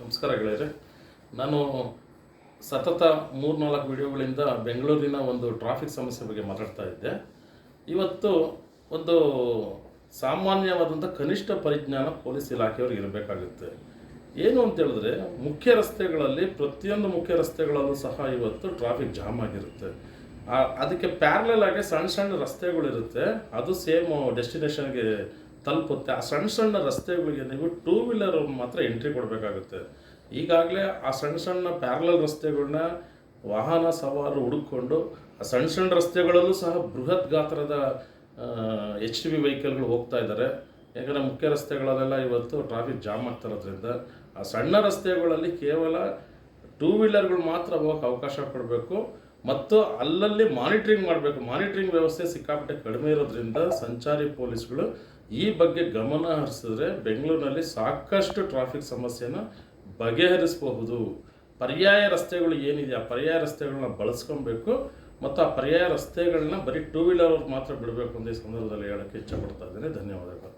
ನಮಸ್ಕಾರ ಗೆಳೆಯರೆ. ನಾನು ಸತತ ಮೂರು ನಾಲ್ಕು ವಿಡಿಯೋಗಳಿಂದ ಬೆಂಗಳೂರಿನ ಒಂದು ಟ್ರಾಫಿಕ್ ಸಮಸ್ಯೆ ಬಗ್ಗೆ ಮಾತಾಡ್ತಾ ಇದ್ದೆ. ಇವತ್ತು ಒಂದು ಸಾಮಾನ್ಯವಾದಂಥ ಕನಿಷ್ಠ ಪರಿಜ್ಞಾನ ಪೊಲೀಸ್ ಇಲಾಖೆಯವ್ರಿಗೆ ಇರಬೇಕಾಗುತ್ತೆ. ಏನು ಅಂತ ಹೇಳಿದ್ರೆ, ಮುಖ್ಯ ರಸ್ತೆಗಳಲ್ಲಿ, ಪ್ರತಿಯೊಂದು ಮುಖ್ಯ ರಸ್ತೆಗಳಲ್ಲೂ ಸಹ ಇವತ್ತು ಟ್ರಾಫಿಕ್ ಜಾಮ್ ಆಗಿರುತ್ತೆ. ಅದಕ್ಕೆ ಪ್ಯಾರ್ಲಲ್ ಆಗಿ ಸಣ್ಣ ಸಣ್ಣ ರಸ್ತೆಗಳಿರುತ್ತೆ. ಅದು ಸೇಮ್ ಡೆಸ್ಟಿನೇಷನ್ಗೆ ತಲುಪುತ್ತೆ. ಆ ಸಣ್ಣ ಸಣ್ಣ ರಸ್ತೆಗಳಿಗೆ ನೀವು ಟೂ ವೀಲರ್ ಮಾತ್ರ ಎಂಟ್ರಿ ಕೊಡಬೇಕಾಗುತ್ತೆ. ಈಗಾಗಲೇ ಆ ಸಣ್ಣ ಸಣ್ಣ ಪ್ಯಾರಲಲ್ ರಸ್ತೆಗಳನ್ನ ವಾಹನ ಸವಾರರು ಹುಡುಕೊಂಡು ಆ ಸಣ್ಣ ಸಣ್ಣ ರಸ್ತೆಗಳಲ್ಲೂ ಸಹ ಬೃಹತ್ ಗಾತ್ರದ ಎಚ್ ಟಿ ವಿ ವೆಹಿಕಲ್ಗಳು ಹೋಗ್ತಾ ಇದ್ದಾರೆ ಯಾಕಂದರೆ ಮುಖ್ಯ ರಸ್ತೆಗಳಲ್ಲೆಲ್ಲ ಇವತ್ತು ಟ್ರಾಫಿಕ್ ಜಾಮ್ ಆಗ್ತಿರೋದ್ರಿಂದ ಆ ಸಣ್ಣ ರಸ್ತೆಗಳಲ್ಲಿ ಕೇವಲ ಟೂ ವೀಲರ್ಗಳು ಮಾತ್ರ ಹೋಗೋಕೆ ಅವಕಾಶ ಕೊಡಬೇಕು. ಮತ್ತು ಅಲ್ಲಲ್ಲಿ ಮಾನಿಟ್ರಿಂಗ್ ಮಾಡಬೇಕು. ಮಾನಿಟ್ರಿಂಗ್ ವ್ಯವಸ್ಥೆ ಸಿಕ್ಕಾಪಟ್ಟೆ ಕಡಿಮೆ ಇರೋದ್ರಿಂದ ಸಂಚಾರಿ ಪೊಲೀಸ್ಗಳು ಈ ಬಗ್ಗೆ ಗಮನ ಹರಿಸಿದ್ರೆ ಬೆಂಗಳೂರಿನಲ್ಲಿ ಸಾಕಷ್ಟು ಟ್ರಾಫಿಕ್ ಸಮಸ್ಯೆನ ಬಗೆಹರಿಸಬಹುದು. ಪರ್ಯಾಯ ರಸ್ತೆಗಳು ಏನಿದೆ ಆ ಪರ್ಯಾಯ ರಸ್ತೆಗಳನ್ನ ಬಳಸ್ಕೊಬೇಕು ಮತ್ತು ಆ ಪರ್ಯಾಯ ರಸ್ತೆಗಳನ್ನ ಬರೀ ಟೂ ವೀಲರ್ ಮಾತ್ರ ಬಿಡಬೇಕು ಅಂತ ಈ ಸಂದರ್ಭದಲ್ಲಿ ಹೇಳೋಕ್ಕೆ ಇಚ್ಛೆ ಪಡ್ತಾ ಇದ್ದೇನೆ. ಧನ್ಯವಾದಗಳು.